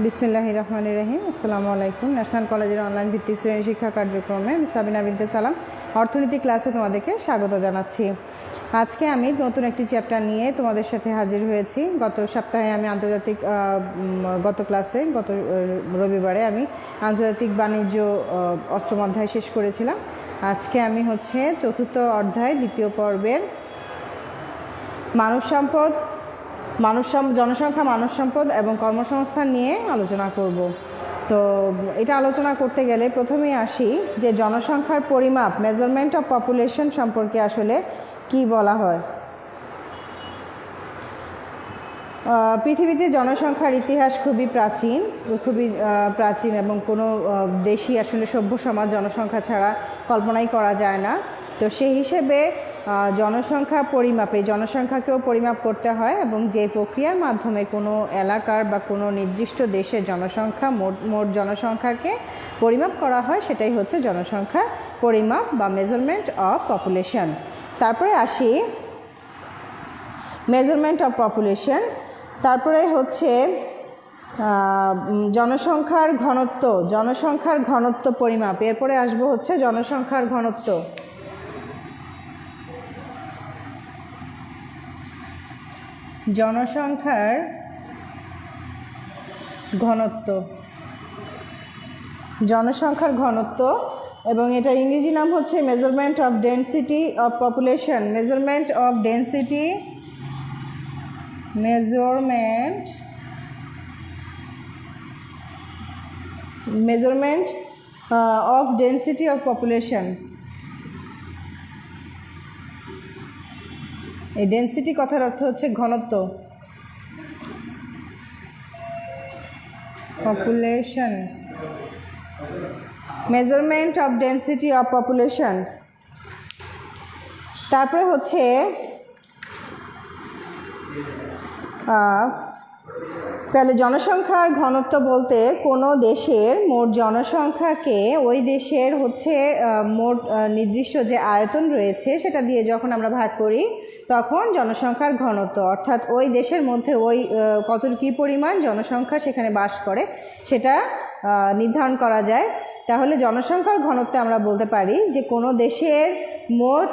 বিসমিল্লাহ রহমান রহিম। আসসালামু আলাইকুম। ন্যাশনাল কলেজের অনলাইন ভিত্তিক শ্রেণি শিক্ষা কার্যক্রমে আমি সাবিনা বিনতে সালাম, অর্থনীতি ক্লাসে তোমাদেরকে স্বাগত জানাচ্ছি। আজকে আমি নতুন একটি চ্যাপ্টার নিয়ে তোমাদের সাথে হাজির হয়েছি। গত সপ্তাহে আমি আন্তর্জাতিক গত ক্লাসে, গত রবিবারে আমি আন্তর্জাতিক বাণিজ্য অষ্টম অধ্যায় শেষ করেছিলাম। আজকে আমি হচ্ছে চতুর্থ অধ্যায়, দ্বিতীয় পর্বের মানব সম্পদ মানব জনসংখ্যা মানব সম্পদ এবং কর্মসংস্থান নিয়ে আলোচনা করব। তো এটা আলোচনা করতে গেলে প্রথমেই আসি যে জনসংখ্যার পরিমাপ মেজারমেন্ট অফ পপুলেশন সম্পর্কে আসলে কি বলা হয়। পৃথিবীতে জনসংখ্যার ইতিহাস খুবই প্রাচীন খুবই প্রাচীন এবং কোনো দেশই আসলে সভ্য সমাজ জনসংখ্যা ছাড়া কল্পনাই করা যায় না। তো সেই হিসেবে জনসংখ্যা পরিমাপে, জনসংখ্যাকেও পরিমাপ করতে হয় এবং যে প্রক্রিয়ার মাধ্যমে কোনো এলাকার বা কোনো নির্দিষ্ট দেশের জনসংখ্যা, মোট মোট জনসংখ্যাকে পরিমাপ করা হয়, সেটাই হচ্ছে জনসংখ্যার পরিমাপ বা মেজারমেন্ট অফ পপুলেশন তারপরে আসি মেজারমেন্ট অফ পপুলেশন তারপরে হচ্ছে জনসংখ্যার ঘনত্ব জনসংখ্যার ঘনত্ব পরিমাপ। এরপরে আসব হচ্ছে জনসংখ্যার ঘনত্ব। জনসংখ্যার ঘনত্ব। জনসংখ্যার ঘনত্ব এবং এটার ইংরেজি নাম হচ্ছে measurement of density of population measurement of density measurement measurement of density of population এই ডেন্সিটি কথার অর্থ হচ্ছে ঘনত্ব। Population measurement of density of population তারপরে হচ্ছে তাহলে জনসংখ্যার ঘনত্ব বলতে কোনো দেশের মোট জনসংখ্যাকে ওই দেশের হচ্ছে মোট নির্দিষ্ট যে আয়তন রয়েছে সেটা দিয়ে যখন আমরা ভাগ করি তখন জনসংখ্যার ঘনত্ব, অর্থাৎ ওই দেশের মধ্যে ওই কত, কী পরিমাণ জনসংখ্যা সেখানে বাস করে, সেটা নির্ধারণ করা যায়। তাহলে জনসংখ্যার ঘনত্বে আমরা বলতে পারি যে কোনো দেশের মোট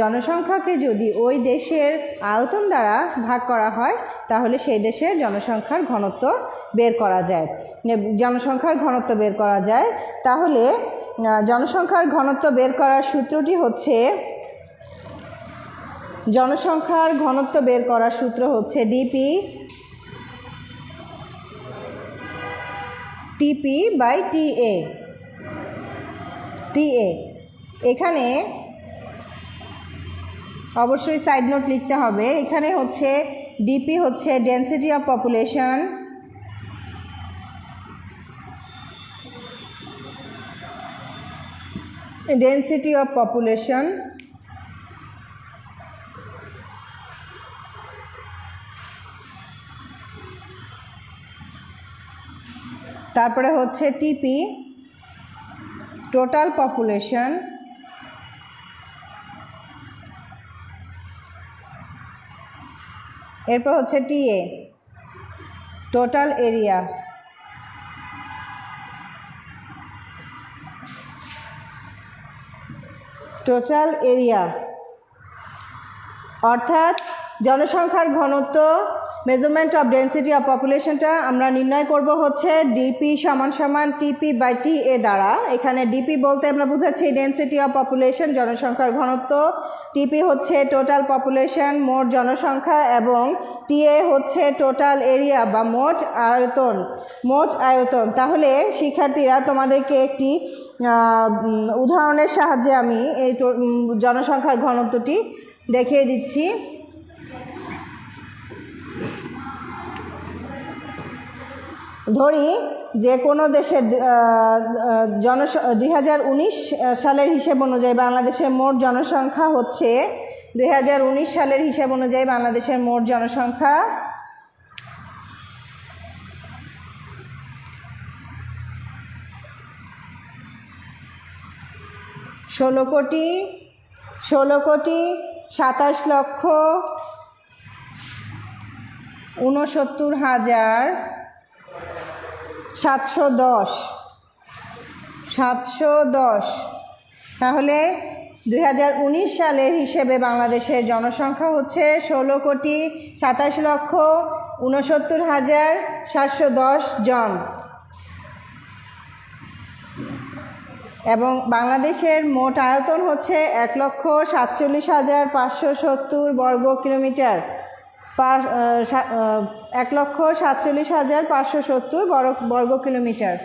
জনসংখ্যাকে যদি ওই দেশের আয়তন দ্বারা ভাগ করা হয়, তাহলে সেই দেশের জনসংখ্যার ঘনত্ব বের করা যায়। জনসংখ্যার ঘনত্ব বের করা যায়। তাহলে জনসংখ্যার ঘনত্ব বের করার সূত্রটি হচ্ছে জনসংখ্যার ঘনত্ব বের করার সূত্র হচ্ছে ডিপি টিপি বাই টিএ। টিএ। এখানে অবশ্যই সাইড নোট লিখতে হবে। এখানে হচ্ছে ডিপি হচ্ছে density of population density of population তারপরে হচ্ছে টিপি টোটাল পপুলেশন এরপর হচ্ছে TA total area total area অর্থাৎ জনসংখ্যার ঘনত্ব মেজারমেন্ট অফ ডেন্সিটি অফ পপুলেশনটা আমরা নির্ণয় করব হচ্ছে ডিপি সমান সমান টিপি বাই টি এ দ্বারা। এখানে ডিপি বলতে আমরা বুঝাচ্ছি ডেন্সিটি অফ পপুলেশন জনসংখ্যার ঘনত্ব। টিপি হচ্ছে টোটাল পপুলেশন মোট জনসংখ্যা, এবং টিএ হচ্ছে টোটাল এরিয়া বা মোট আয়তন। মোট আয়তন। তাহলে শিক্ষার্থীরা, তোমাদেরকে একটি উদাহরণের সাহায্যে আমি এই জনসংখ্যার ঘনত্বটি দেখিয়ে দিচ্ছি। ধরি যে কোনো দেশের জনস দুই হাজার উনিশ সালের হিসেব অনুযায়ী বাংলাদেশের মোট জনসংখ্যা হচ্ছে দুই হাজার উনিশ সালের হিসাব অনুযায়ী বাংলাদেশের মোট জনসংখ্যা ষোলো কোটি ষোলো কোটি সাতাশ লক্ষ ঊনসত্তর হাজার সাতশো দশ। সাতশো দশ। তাহলে দুই হাজার উনিশ সালের হিসেবে বাংলাদেশের জনসংখ্যা হচ্ছে ষোলো কোটি সাতাশ লক্ষ উনসত্তর হাজার সাতশো দশ জন। এবং বাংলাদেশের মোট আয়তন হচ্ছে এক লক্ষ সাতচল্লিশ হাজার পাঁচশো সত্তর বর্গ কিলোমিটার। এক লক্ষ সাতচল্লিশ হাজার পাঁচশো সত্তর বর্গ- বর্গ কিলোমিটার।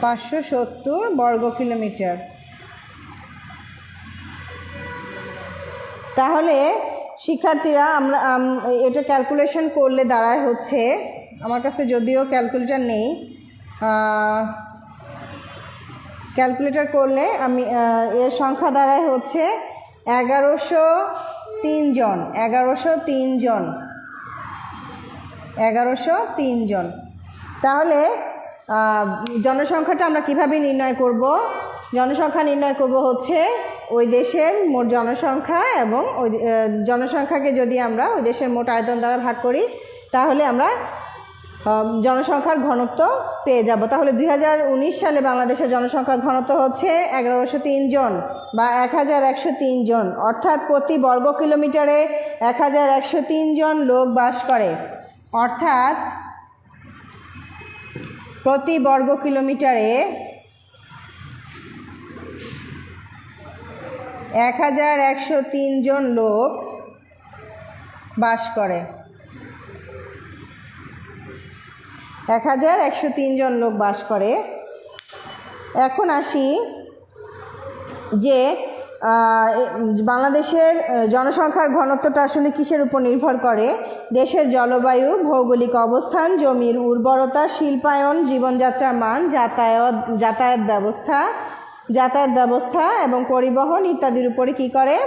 পাঁচশো সত্তর বর্গ কিলোমিটার। তাহলে শিক্ষার্থীরা আমরা এটা ক্যালকুলেশন করলে দাঁড়ায় হচ্ছে, আমার কাছে যদিও ক্যালকুলেটার নেই ক্যালকুলেটর করলে আমি এর সংখ্যা দাঁড়ায় হচ্ছে এগারোশো তিনজন, এগারোশো তিনজন। এগারোশো তিনজন। তাহলে জনসংখ্যাটা আমরা কীভাবে নির্ণয় করব? জনসংখ্যা নির্ণয় করব হচ্ছে ওই দেশের মোট জনসংখ্যা এবং ওই জনসংখ্যাকে যদি আমরা ওই দেশের মোট আয়তন দ্বারা ভাগ করি, তাহলে আমরা জনসংখ্যার ঘনত্ব পেয়ে যাব। তাহলে দুই হাজার উনিশ সালে বাংলাদেশের জনসংখ্যার ঘনত্ব হচ্ছে এগারোশো জন বা এক হাজার একশো তিন জন। অর্থাৎ প্রতি বর্গ কিলোমিটারে এক হাজার একশো তিন জন লোক বাস করে। অর্থাৎ প্রতি বর্গ কিলোমিটারে এক হাজার একশো তিন জন লোক বাস করে। এক হাজার একশো জন লোক বাস করে। এখন আসি যে বাংলাদেশের জনসংখ্যার ঘনত্বটা আসলে কিসের উপর নির্ভর করে? দেশের জলবায়ু, ভৌগোলিক অবস্থান, জমির উর্বরতা, শিল্পায়ন, জীবনযাত্রার মান, যাতায়াত যাতায়াত ব্যবস্থা যাতায়াত ব্যবস্থা এবং পরিবহন ইত্যাদির উপরে কি করে?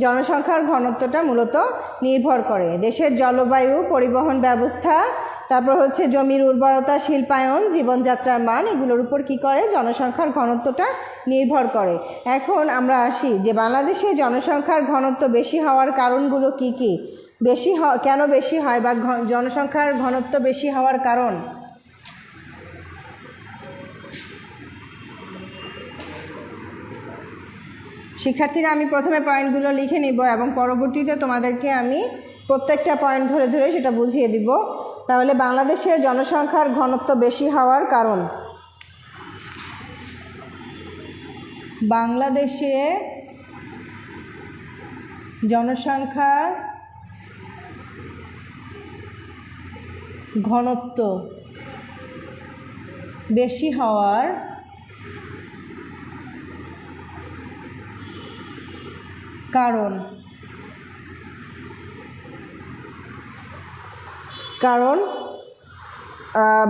জনসংখ্যার ঘনত্বটা মূলত নির্ভর করে। দেশের জলবায়ু, পরিবহন ব্যবস্থা তারপর হচ্ছে জমির উর্বরতা, শিল্পায়ন, জীবনযাত্রার মান, এগুলোর উপর কি করে? জনসংখ্যার ঘনত্বটা নির্ভর করে। এখন আমরা আসি যে বাংলাদেশে জনসংখ্যার ঘনত্ব বেশি হওয়ার কারণগুলো কি কি? বেশি কেন বেশি হয় বা জনসংখ্যার ঘনত্ব বেশি হওয়ার কারণ? শিক্ষার্থীরা, আমি প্রথমে পয়েন্টগুলো লিখে নিব এবং পরবর্তীতে তোমাদেরকে আমি প্রত্যেকটা পয়েন্ট ধরে ধরে সেটা বুঝিয়ে দিব। তাহলে বাংলাদেশের জনসংখ্যার ঘনত্ব বেশি হওয়ার কারণ? বাংলাদেশে জনসংখ্যা ঘনত্ব বেশি হওয়ার কারণ কারণ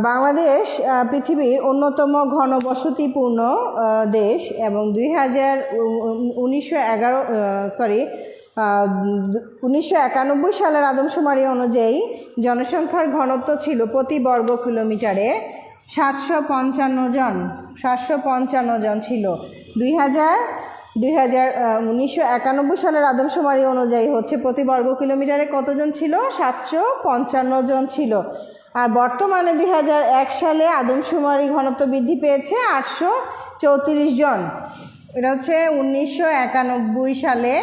বাংলাদেশ পৃথিবীর অন্যতম ঘনবসতিপূর্ণ দেশ এবং দুই হাজার উনিশশো এগারো সরি উনিশশো একানব্বই সালের আদমশুমারি অনুযায়ী জনসংখ্যার ঘনত্ব ছিল প্রতি বর্গ কিলোমিটারে সাতশো পঞ্চান্ন জন, সাতশো পঞ্চান্ন জন ছিল। দুই হাজার দুই হাজার উনিশশো একানব্বই সালের আদমশুমারি অনুযায়ী হচ্ছে প্রতি বর্গ কিলোমিটারে কতজন ছিল? সাতশো পঞ্চান্ন জন ছিল। আর বর্তমানে দুই হাজার এক সালে আদমশুমারি ঘনত্ব বৃদ্ধি পেয়েছে আটশো চৌত্রিশ জন। এটা হচ্ছে উনিশশো একানব্বই সালে,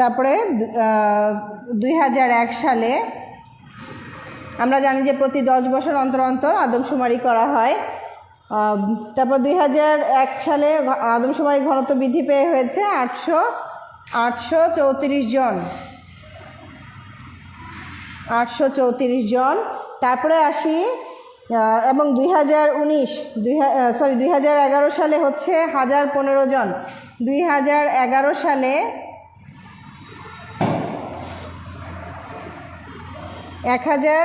তারপরে দুই হাজার এক সালে। আমরা জানি যে প্রতি দশ বছর অন্তর অন্তর আদমশুমারি করা হয়। তারপর দুই হাজার এক সালে আদমশুমারি ঘনত্ব বৃদ্ধি পেয়ে হয়েছে আটশো আটশো চৌত্রিশ জন। আটশো চৌত্রিশ জন। তারপরে আসি এবং দুই হাজার উনিশ, দুই সরি দুই হাজার এগারো সালে হচ্ছে হাজার পনেরো জন। দুই হাজার এগারো সালে এক হাজার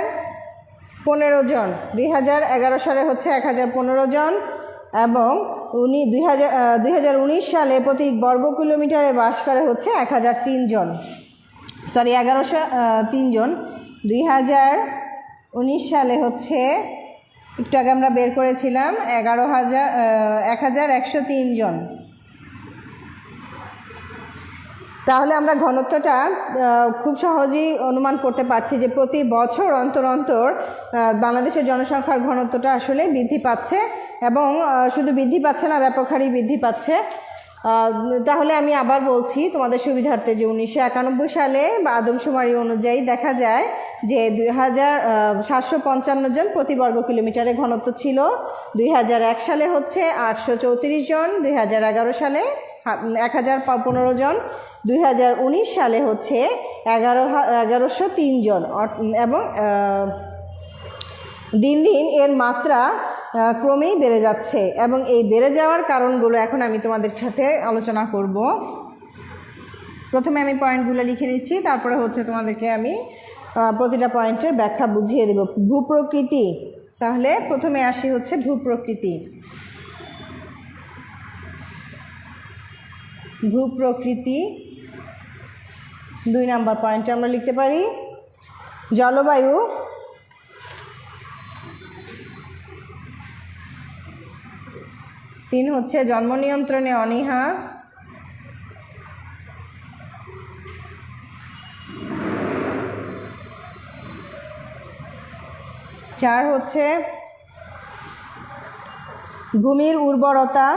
পনেরো জন। দুই হাজার এগারো সালে হচ্ছে এক হাজার পনেরো জন এবং উনি দুই হাজার দুই হাজার সালে প্রতি বর্গ কিলোমিটারে বাস করে হচ্ছে এক হাজার তিনজন সরি এগারোশো তিনজন দুই হাজার উনিশ সালে হচ্ছে, একটু আগে আমরা বের করেছিলাম, এগারো হাজার এক হাজার একশো তিনজন তাহলে আমরা ঘনত্বটা খুব সহজেই অনুমান করতে পারছি যে প্রতি বছর অন্তর অন্তর বাংলাদেশের জনসংখ্যার ঘনত্বটা আসলে বৃদ্ধি পাচ্ছে এবং শুধু বৃদ্ধি পাচ্ছে না, ব্যাপক হারেই বৃদ্ধি পাচ্ছে। তাহলে আমি আবার বলছি তোমাদের সুবিধার্থে যে উনিশশো একানব্বই সালে বা আদমশুমারি অনুযায়ী দেখা যায় যে দুই হাজার সাতশো পঞ্চান্ন জন প্রতি বর্গ কিলোমিটারে ঘনত্ব ছিল। দুই হাজার এক সালে হচ্ছে আটশো চৌত্রিশ জন, দুই হাজার এগারো সালে এক হাজার পনেরো জন। দুই হাজার উনিশ সালে হচ্ছে এগারো এগারোশো তিন জন এবং দিন দিন এর মাত্রা ক্রমেই বেড়ে যাচ্ছে। এবং এই বেড়ে যাওয়ার কারণগুলো এখন আমি তোমাদের সাথে আলোচনা করব। প্রথমে আমি পয়েন্টগুলো লিখে নিচ্ছি, তারপরে হচ্ছে তোমাদেরকে আমি প্রতিটা পয়েন্টের ব্যাখ্যা বুঝিয়ে দেব। ভূপ্রকৃতি, তাহলে প্রথমে আসি হচ্ছে ভূপ্রকৃতি। ভূপ্রকৃতি দুই নাম্বার পয়েন্টে আমরা লিখতে পারি, জলবায়ু তিন হচ্ছে জন্ম নিয়ন্ত্রণে অনীহা, চার হচ্ছে ভূমির উর্বরতা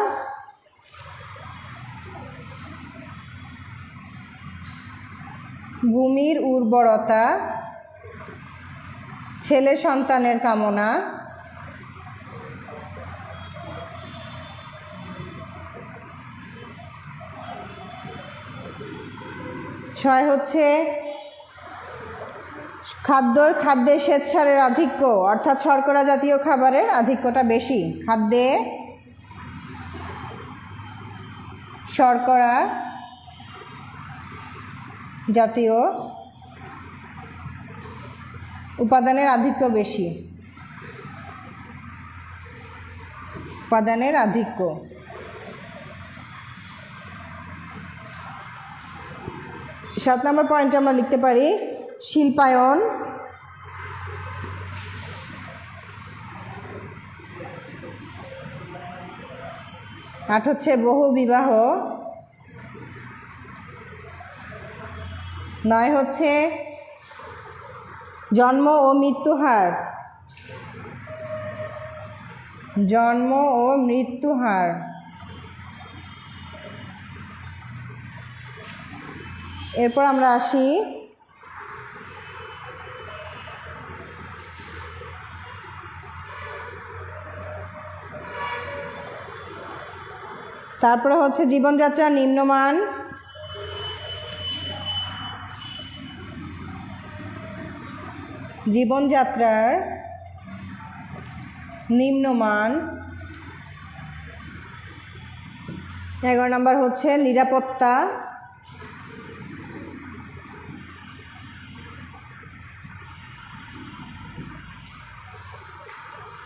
ভূমির উর্বরতা, ছেলে সন্তানের কামনা, ছয় হচ্ছে খাদ্য, খাদ্যে শ্বেতসারের আধিক্য, অর্থাৎ শর্করা জাতীয় খাবারের আধিক্যটা বেশি। খাদ্যে শর্করা জাতীয় উপাদানের আধিক্য বেশি। উপাদানের আধিক্য। সাত নম্বর পয়েন্টে আমরা লিখতে পারি, শিল্পায়ন আট হচ্ছে বহু বিবাহ নয় হচ্ছে জন্ম ও মৃত্যু হার জন্ম ও মৃত্যু হার এরপর আমরা আসি তারপরে হচ্ছে জীবনযাত্রার নিম্নমান। জীবনযাত্রার নিম্নমান এগারো নম্বর হচ্ছে নিরাপত্তা।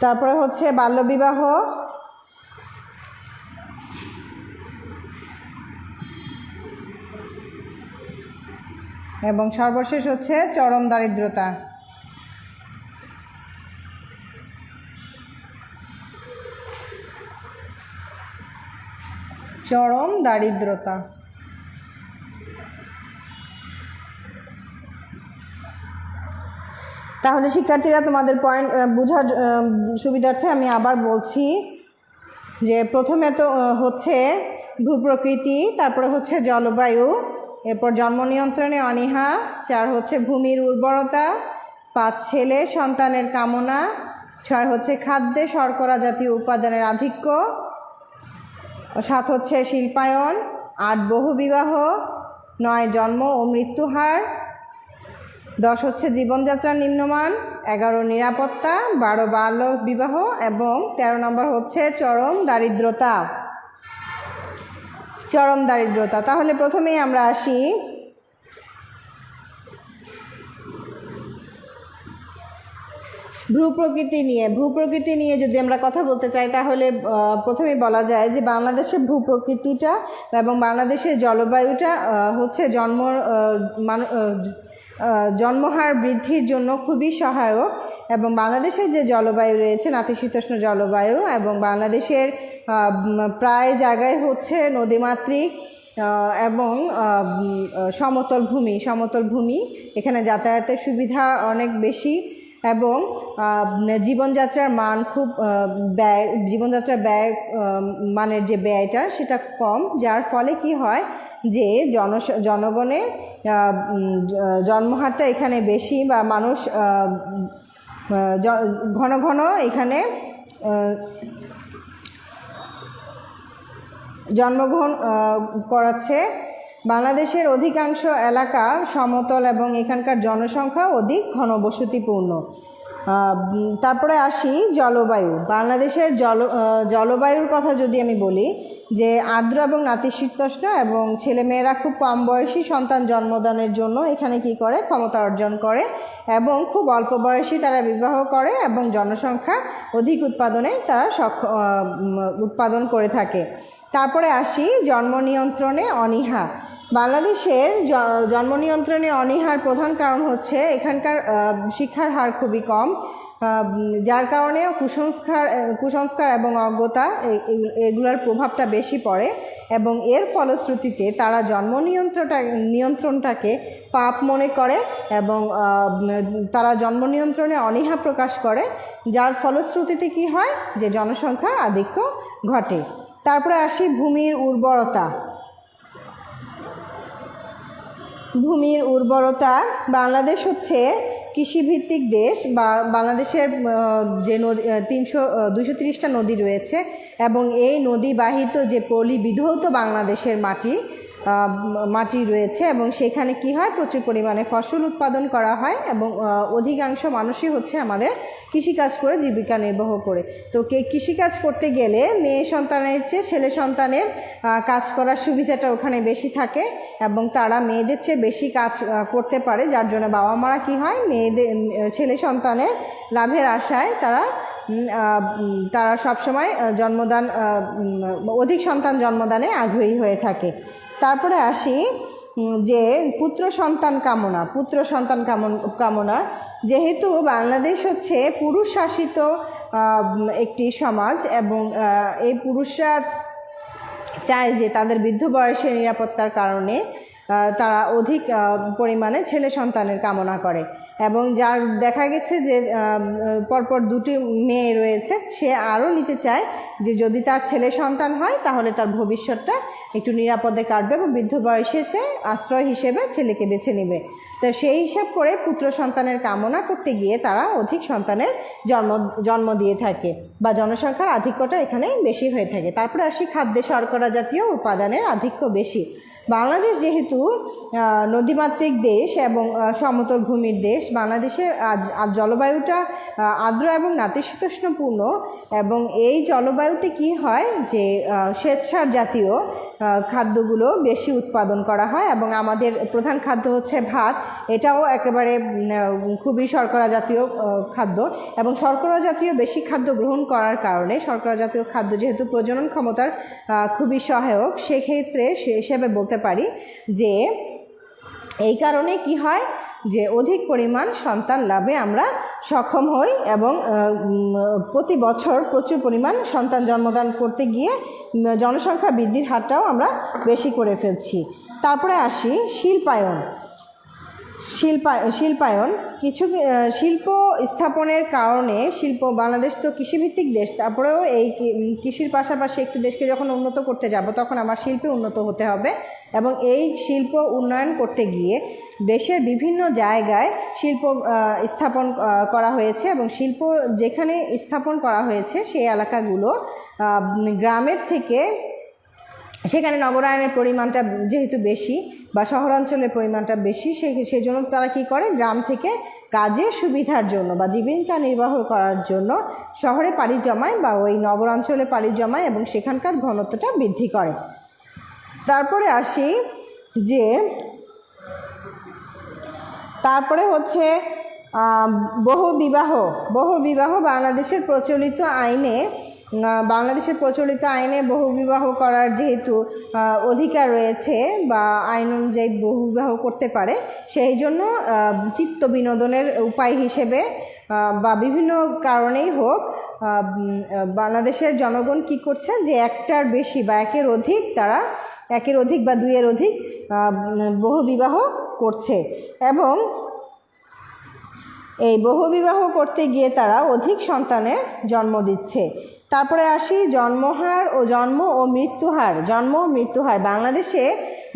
তারপরে হচ্ছে বাল্যবিবাহ। এবং সর্বশেষ হচ্ছে চরম দারিদ্রতা। চরম দারিদ্রতা। তাহলে শিক্ষার্থীরা তোমাদের পয়েন্ট বোঝার সুবিধার্থে আমি আবার বলছি যে প্রথমে তো হচ্ছে ভূপ্রকৃতি, তারপরে হচ্ছে জলবায়ু, এরপর জন্ম নিয়ন্ত্রণে অনীহা, চার হচ্ছে ভূমির উর্বরতা, পাঁচ ছেলে সন্তানের কামনা, ছয় হচ্ছে খাদ্যে শর্করা জাতীয় উপাদানের আধিক্য সাত হচ্ছে শিল্পায়ন, আট বহুবিবাহ, নয় জন্ম ও মৃত্যুহার দশ হচ্ছে জীবনযাত্রার নিম্নমান, এগারো নিরাপত্তা, বারো বাল্য বিবাহ এবং তেরো নম্বর হচ্ছে চরম দারিদ্রতা। চরম দারিদ্রতা। তাহলে প্রথমেই আমরা আসি ভূপ্রকৃতি নিয়ে ভূপ্রকৃতি নিয়ে যদি আমরা কথা বলতে চাই তাহলে আহ, প্রথমেই বলা যায় যে বাংলাদেশের ভূপ্রকৃতিটা এবং বাংলাদেশের জলবায়ুটা হচ্ছে জন্ম জন্মহার বৃদ্ধির জন্য খুবই সহায়ক এবং বাংলাদেশের যে জলবায়ু রয়েছে নাতিশীতোষ্ণ জলবায়ু এবং বাংলাদেশের প্রায় জায়গায় হচ্ছে নদীমাতৃক এবং সমতল ভূমি সমতল ভূমি। এখানে যাতায়াতের সুবিধা অনেক বেশি। এবং জীবনযাত্রার মান খুব ব্যয়, জীবনযাত্রার ব্যয় মানের যে ব্যয়টা সেটা কম, যার ফলে কি হয় যে জন জনগণের জন্মহারটা এখানে বেশি বা মানুষ ঘন ঘন এখানে জন্মগ্রহণ করাচ্ছে। বাংলাদেশের অধিকাংশ এলাকা সমতল এবং এখানকার জনসংখ্যা অধিক ঘনবসতিপূর্ণ। তারপরে আসি জলবায়ু। বাংলাদেশের জল জলবায়ুর কথা যদি আমি বলি যে আর্দ্র এবং নাতিশীতোষ্ণ এবং ছেলেমেয়েরা খুব কম বয়সী সন্তান জন্মদানের জন্য এখানে কি করে? ক্ষমতা অর্জন করে এবং খুব অল্প বয়সী তারা বিবাহ করে এবং জনসংখ্যা অধিক উৎপাদনে তারা সক্ষ উৎপাদন করে থাকে। তারপরে আসি জন্ম নিয়ন্ত্রণে অনীহা। বাংলাদেশের জন্ম নিয়ন্ত্রণে অনীহার প্রধান কারণ হচ্ছে এখানকার শিক্ষার হার খুবই কম। যার কারণে কুসংস্কার কুসংস্কার এবং অজ্ঞতা এগুলোর প্রভাবটা বেশি পড়ে এবং এর ফলশ্রুতিতে তারা জন্ম নিয়ন্ত্রণটা, নিয়ন্ত্রণটাকে পাপ মনে করে এবং তারা জন্ম নিয়ন্ত্রণে অনীহা প্রকাশ করে, যার ফলশ্রুতিতে কি হয়? যে জনসংখ্যার আধিক্য ঘটে। তারপরে আসি ভূমির উর্বরতা। ভূমির উর্বরতা বাংলাদেশ হচ্ছে কৃষিভিত্তিক দেশ বা বাংলাদেশের যে নদী তিনশো দুশো তিরিশটা নদী রয়েছে এবং এই নদী বাহিত যে পলি বিধৌত বাংলাদেশের মাটি মাটি রয়েছে এবং সেখানে কি হয়? প্রচুর পরিমাণে ফসল উৎপাদন করা হয় এবং অধিকাংশ মানুষই হচ্ছে আমাদের কৃষিকাজ করে জীবিকা নির্বাহ করে। তো কে, কৃষিকাজ করতে গেলে মেয়ে সন্তানের চেয়ে ছেলে সন্তানের কাজ করার সুবিধাটা ওখানে বেশি থাকে এবং তারা মেয়েদের চেয়ে বেশি কাজ করতে পারে। যার জন্য বাবা মারা কী হয়? মেয়েদের ছেলে সন্তানের লাভের আশায় তারা তারা সবসময় জন্মদান অধিক সন্তান জন্মদানে আগ্রহী হয়ে থাকে। তারপরে আসি যে পুত্র সন্তান কামনা, পুত্র সন্তান কামন, কামনা। যেহেতু বাংলাদেশ হচ্ছে পুরুষ শাসিত একটি সমাজ এবং এই পুরুষরা চায় যে তাদের বৃদ্ধ বয়সে নিরাপত্তার কারণে তারা অধিক পরিমাণে ছেলে সন্তানের কামনা করে। এবং যার দেখা গেছে যে পরপর দুটি মেয়ে রয়েছে, সে আরও নিতে চায় যে, যদি তার ছেলে সন্তান হয়, তাহলে তার ভবিষ্যৎটা একটু নিরাপদে কাটবে এবং বৃদ্ধ বয়সে সে আশ্রয় হিসেবে ছেলেকে বেছে নেবে। তো সেই হিসাব করে পুত্র সন্তানের কামনা করতে গিয়ে তারা অধিক সন্তানের জন্ম জন্ম দিয়ে থাকে বা জনসংখ্যার আধিক্যটা এখানে বেশি হয়ে থাকে। তারপরে আসি খাদ্যে শর্করা জাতীয় উপাদানের আধিক্য বেশি। বাংলাদেশ যেহেতু নদীমাতৃক দেশ এবং সমতল ভূমির দেশ, বাংলাদেশের জলবায়ুটা আর্দ্র এবং নাতিশীতোষ্ণপূর্ণ এবং এই জলবায়ুতে কি হয় যে শ্বেতসার জাতীয় খাদ্যগুলো বেশি উৎপাদন করা হয় এবং আমাদের প্রধান খাদ্য হচ্ছে ভাত। এটাও একেবারে খুবই শর্করা জাতীয় খাদ্য এবং শর্করা জাতীয় বেশি খাদ্য গ্রহণ করার কারণে, শর্করা জাতীয় খাদ্য যেহেতু প্রজনন ক্ষমতার খুবই সহায়ক, সেক্ষেত্রে সে হিসেবে বলতে পারি যে এই কারণে কি হয় যে অধিক পরিমাণ সন্তান লাভে আমরা সক্ষম হই এবং প্রতি বছর প্রচুর পরিমাণ সন্তান জন্মদান করতে গিয়ে জনসংখ্যা বৃদ্ধির হারটাও আমরা বেশি করে ফেলছি। তারপরে আসি শিল্পায়ন। শিল্পা, শিল্পায়ন। কিছু শিল্প স্থাপনের কারণে শিল্প, বাংলাদেশ তো কৃষিভিত্তিক দেশ, তারপরেও এই কৃষির পাশাপাশি একটি দেশকে যখন উন্নত করতে যাব, তখন আমার শিল্পে উন্নত হতে হবে এবং এই শিল্প উন্নয়ন করতে গিয়ে দেশের বিভিন্ন জায়গায় শিল্প স্থাপন করা হয়েছে এবং শিল্প যেখানে স্থাপন করা হয়েছে, সেই এলাকাগুলো গ্রামের থেকে সেখানে নগরায়নের পরিমাণটা যেহেতু বেশি বা শহরাঞ্চলের পরিমাণটা বেশি সেই সেই জন্য তারা কী করে? গ্রাম থেকে কাজের সুবিধার জন্য বা জীবিকা নির্বাহ করার জন্য শহরে পাড়ি জমায় বা ওই নগরাঞ্চলে পাড়ি জমায় এবং সেখানকার ঘনত্বটা বৃদ্ধি করে। তারপরে আসি যে, তারপরে হচ্ছে বহু বিবাহ বহু বিবাহ বাংলাদেশের প্রচলিত আইনে বাংলাদেশের প্রচলিত আইনে বহু বিবাহ করার যেহেতু অধিকার রয়েছে বা আইন অনুযায়ী বহু বিবাহ করতে পারে সেই জন্য চিত্ত বিনোদনের উপায় হিসেবে বা বিভিন্ন কারণেই হোক বাংলাদেশের জনগণ কি করছে যে একটার বেশি বা একের অধিক তারা একের অধিক বা দুইয়ের অধিক আহ, বহু বিবাহ করছে এবং এই বহুবিবাহ করতে গিয়ে তারা অধিক সন্তানের জন্ম দিচ্ছে। তারপরে আসি জন্মহার ও জন্ম ও মৃত্যুহার। জন্ম মৃত্যুহার। বাংলাদেশে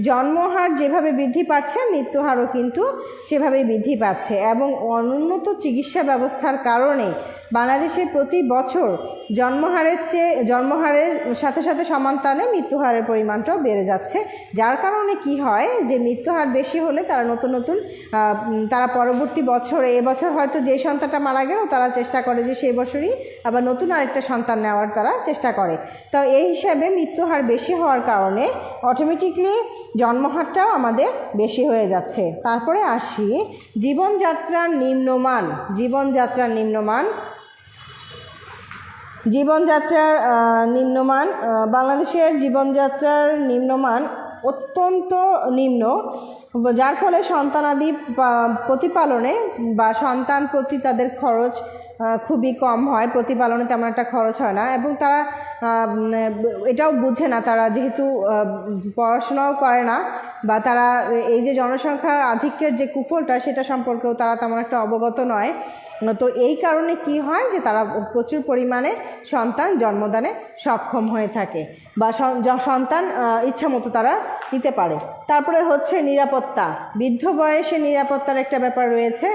জন্মহার যেভাবে বৃদ্ধি পাচ্ছে, মৃত্যুহারও কিন্তু সেভাবেই বৃদ্ধি পাচ্ছে এবং অনুন্নত চিকিৎসা ব্যবস্থার কারণে বাংলাদেশে প্রতি বছর জন্মহারের চেয়ে, জন্মহারের সাথে সাথে সমান্তানে মৃত্যুহারের পরিমাণটাও বেড়ে যাচ্ছে। যার কারণে কি হয় যে মৃত্যুহার বেশি হলে তারা নতুন নতুন তারা পরবর্তী বছরে এবছর হয়তো যে সন্তানটা মারা গেল, তারা চেষ্টা করে যে সেই বছরই আবার নতুন আরেকটা সন্তান নেওয়ার তারা চেষ্টা করে। তো এই হিসাবে মৃত্যুহার বেশি হওয়ার কারণে অটোমেটিকলি জন্মহারটাও আমাদের বেশি হয়ে যাচ্ছে। তারপরে আসি, জীবনযাত্রার নিম্নমান জীবনযাত্রার নিম্নমান জীবনযাত্রার নিম্নমান বাংলাদেশের জীবনযাত্রার নিম্নমান অত্যন্ত নিম্ন, যার ফলে সন্তানাদি প্রতিপালনে বা সন্তান প্রতি তাদের খরচ খুবই কম হয়। প্রতিপালনে তেমন একটা খরচ হয় না এবং তারা এটাও বুঝে না তারা যেহেতু পড়াশোনাও করে না বা তারা, এই যে জনসংখ্যার আধিক্যের যে কুফলটা সেটা সম্পর্কেও তারা তেমন একটা অবগত নয়। তো এই কারণে কি হয় যে তারা প্রচুর পরিমাণে সন্তান জন্মদানে সক্ষম হয়ে থাকে বা সন্তান ইচ্ছা মতো তারা নিতে পারে। তারপরে হচ্ছে নিরাপত্তা। বৃদ্ধ বয়সে নিরাপত্তার একটা ব্যাপার রয়েছে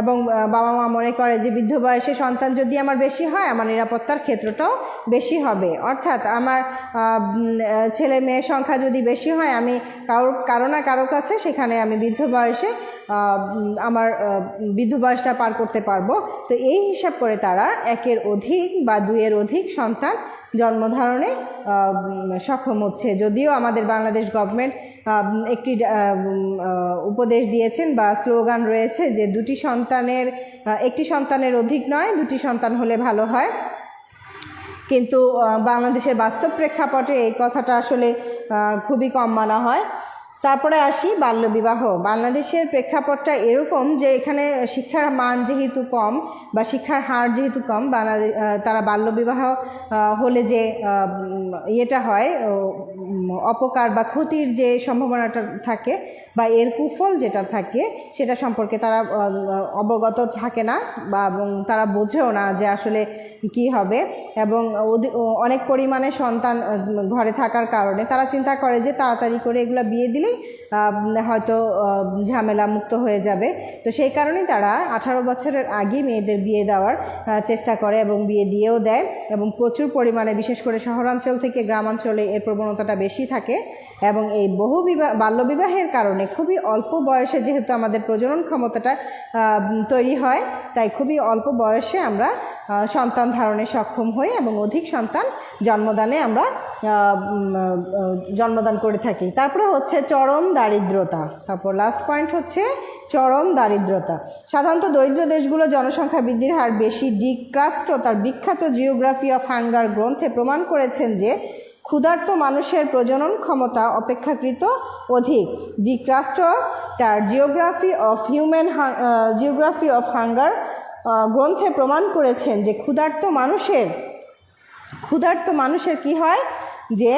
এবং বাবা মা মনে করে যে বৃদ্ধ বয়সে সন্তান যদি আমার বেশি হয়, আমার নিরাপত্তার ক্ষেত্রটাও বেশি হবে। অর্থাৎ আমার ছেলে মেয়ের সংখ্যা যদি বেশি হয়, আমি কারও কারও না কারও কাছে সেখানে আমি বৃদ্ধ বয়সে আমার বৃদ্ধ বয়সটা পার করতে পারব। তো এই হিসাব করে তারা একের অধিক বা দুইয়ের অধিক সন্তান জন্মধারণে সক্ষম হচ্ছে। যদিও আমাদের বাংলাদেশ গভর্নমেন্ট একটি উপদেশ দিয়েছেন বা স্লোগান রয়েছে যে দুটি সন্তানের একটি সন্তানের অধিক নয়, দুটি সন্তান হলে ভালো হয়। কিন্তু বাংলাদেশের বাস্তব প্রেক্ষাপটে এই কথাটা আসলে খুবই কম মানা হয়। তারপরে আসি বাল্যবিবাহ। বাংলাদেশের প্রেক্ষাপটটা এরকম যে এখানে শিক্ষার মান যেহেতু কম বা শিক্ষার হার যেহেতু কম বাংলাদেশ তারা বাল্যবিবাহ হলে যে ইয়েটা হয় অপকার বা ক্ষতির যে সম্ভাবনাটা থাকে বা এর কুফল যেটা থাকে, সেটা সম্পর্কে তারা অবগত থাকে না বা তারা বোঝেও না যে আসলে কি হবে। এবং অনেক পরিমাণে সন্তান ঘরে থাকার কারণে তারা চিন্তা করে যে তাড়াতাড়ি করে এগুলো বিয়ে দিলেই হয়তো ঝামেলা মুক্ত হয়ে যাবে। তো সেই কারণেই তারা আঠারো বছরের আগেই মেয়েদের বিয়ে দেওয়ার চেষ্টা করে এবং বিয়ে দিয়েও দেয় এবং প্রচুর পরিমাণে, বিশেষ করে শহরাঞ্চল থেকে গ্রামাঞ্চলে এর প্রবণতাটা বেশি থাকে এবং এই বহু বিবাহ বাল্যবিবাহের কারণে খুবই অল্প বয়সে যেহেতু আমাদের প্রজনন ক্ষমতাটা তৈরি হয়, তাই খুবই অল্প বয়সে আমরা সন্তান ধারণে সক্ষম হই এবং অধিক সন্তান জন্মদানে আমরা জন্মদান করে থাকি। তারপরে হচ্ছে চরম দারিদ্রতা। তারপর লাস্ট পয়েন্ট হচ্ছে চরম দারিদ্রতা। সাধারণত দরিদ্র দেশগুলো জনসংখ্যা বৃদ্ধির হার বেশি। ডিক ক্রাস্টো তার বিখ্যাত জিওগ্রাফি অফ হাঙ্গার গ্রন্থে প্রমাণ করেছেন যে ক্ষুধার্ত মানুষের প্রজনন ক্ষমতা অপেক্ষাকৃত অধিক। ডি ক্রাস্টো তার geography of human geography of hunger গ্রন্থে প্রমাণ করেছেন যে ক্ষুধার্ত মানুষের ক্ষুধার্ত মানুষের কি হয়? যে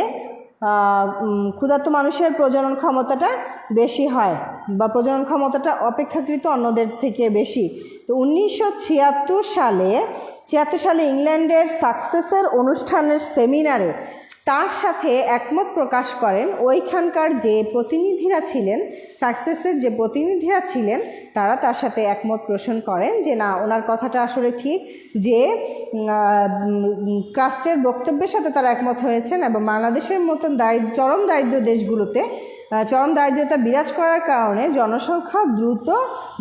ক্ষুধার্ত মানুষের প্রজনন ক্ষমতাটা বেশি হয় বা প্রজনন ক্ষমতাটা অপেক্ষাকৃত অন্যদের থেকে বেশি। তো উনিশশো ছিয়াত্তর সালে ছিয়াত্তর সালে ইংল্যান্ডের সাকসেসের অনুষ্ঠানের সেমিনারে তার সাথে একমত প্রকাশ করেন ওইখানকার যে প্রতিনিধিরা ছিলেন সাকসেসের যে প্রতিনিধিরা ছিলেন, তারা তার সাথে একমত পোষণ করেন যে না, ওনার কথাটা আসলে ঠিক যে ক্রাস্টের বক্তব্যের সাথে তারা একমত হয়েছেন এবং বাংলাদেশের মতন দারিদ্র চরম দারিদ্র দেশগুলোতে চরম দারিদ্রতা বিরাজ করার কারণে জনসংখ্যা দ্রুত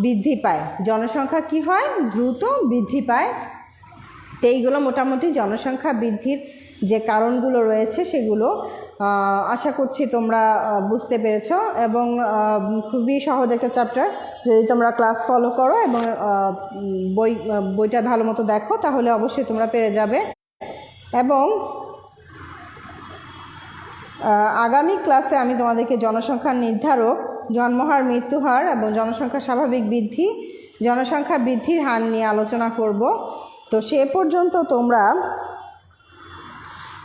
বৃদ্ধি পায়। জনসংখ্যা কি হয়? দ্রুত বৃদ্ধি পায়। তো এইগুলো মোটামুটি জনসংখ্যা বৃদ্ধির যে কারণগুলো রয়েছে সেগুলো আশা করছি তোমরা বুঝতে পেরেছ এবং খুবই সহজ একটা চ্যাপ্টার যদি তোমরা ক্লাস ফলো করো এবং বই, বইটা ভালো মতো দেখো, তাহলে অবশ্যই তোমরা পেরে যাবে। এবং আগামী ক্লাসে আমি তোমাদেরকে জনসংখ্যার নির্ধারক, জন্মহার, মৃত্যুহার এবং জনসংখ্যা স্বাভাবিক বৃদ্ধি, জনসংখ্যা বৃদ্ধির হার নিয়ে আলোচনা করব। তো সে পর্যন্ত তোমরা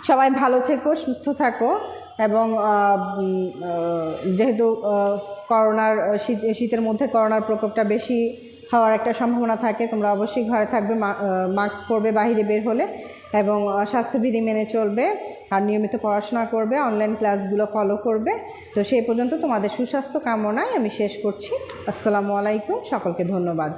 সবাই ভালো থেকো, সুস্থ থাকো এবং যেহেতু করোনার শীত, শীতের মধ্যে করোনার প্রকোপটা বেশি হওয়ার একটা সম্ভাবনা থাকে, তোমরা অবশ্যই ঘরে থাকবে মাস্ক পরবে বাইরে বের হলে এবং স্বাস্থ্যবিধি মেনে চলবে আর নিয়মিত পড়াশোনা করবে অনলাইন ক্লাসগুলো ফলো করবে। তো সেই পর্যন্ত তোমাদের সুস্বাস্থ্য কামনায় আমি শেষ করছি। আসসালামু আলাইকুম, সকলকে ধন্যবাদ।